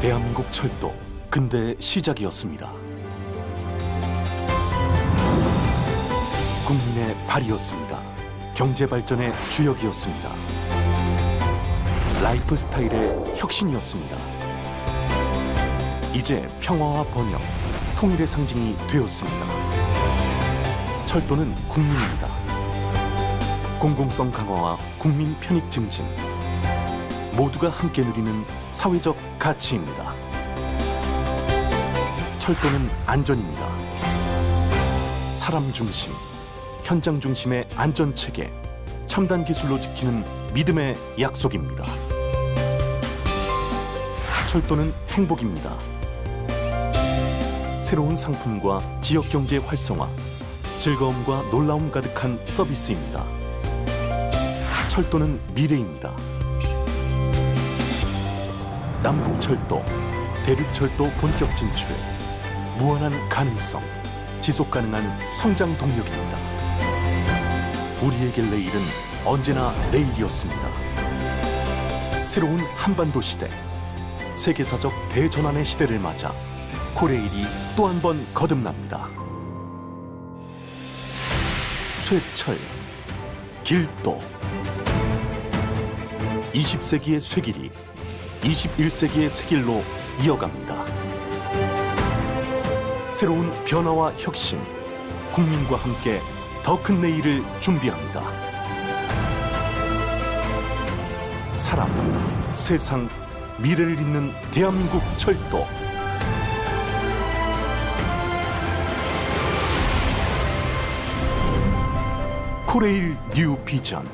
대한민국 철도 근대의 시작이었습니다. 국민의 발이었습니다. 경제 발전의 주역이었습니다. 라이프 스타일의 혁신이었습니다. 이제 평화와 번영, 통일의 상징이 되었습니다. 철도는 국민입니다. 공공성 강화와 국민 편익 증진, 모두가 함께 누리는 사회적 가치입니다. 철도는 안전입니다. 사람 중심, 현장 중심의 안전 체계, 첨단 기술로 지키는 믿음의 약속입니다. 철도는 행복입니다. 새로운 상품과 지역 경제 활성화, 즐거움과 놀라움 가득한 서비스입니다. 철도는 미래입니다. 남북철도, 대륙철도 본격 진출, 무한한 가능성, 지속 가능한 성장 동력입니다. 우리에게 내일은 언제나 내일이었습니다. 새로운 한반도 시대, 세계사적 대전환의 시대를 맞아 코레일이 또 한 번 거듭납니다. 쇠철, 길도, 20세기의 쇠길이 21세기의 새길로 이어갑니다. 새로운 변화와 혁신, 국민과 함께 더 큰 내일을 준비합니다. 사람, 세상, 미래를 잇는 대한민국 철도. 코레일 뉴 비전.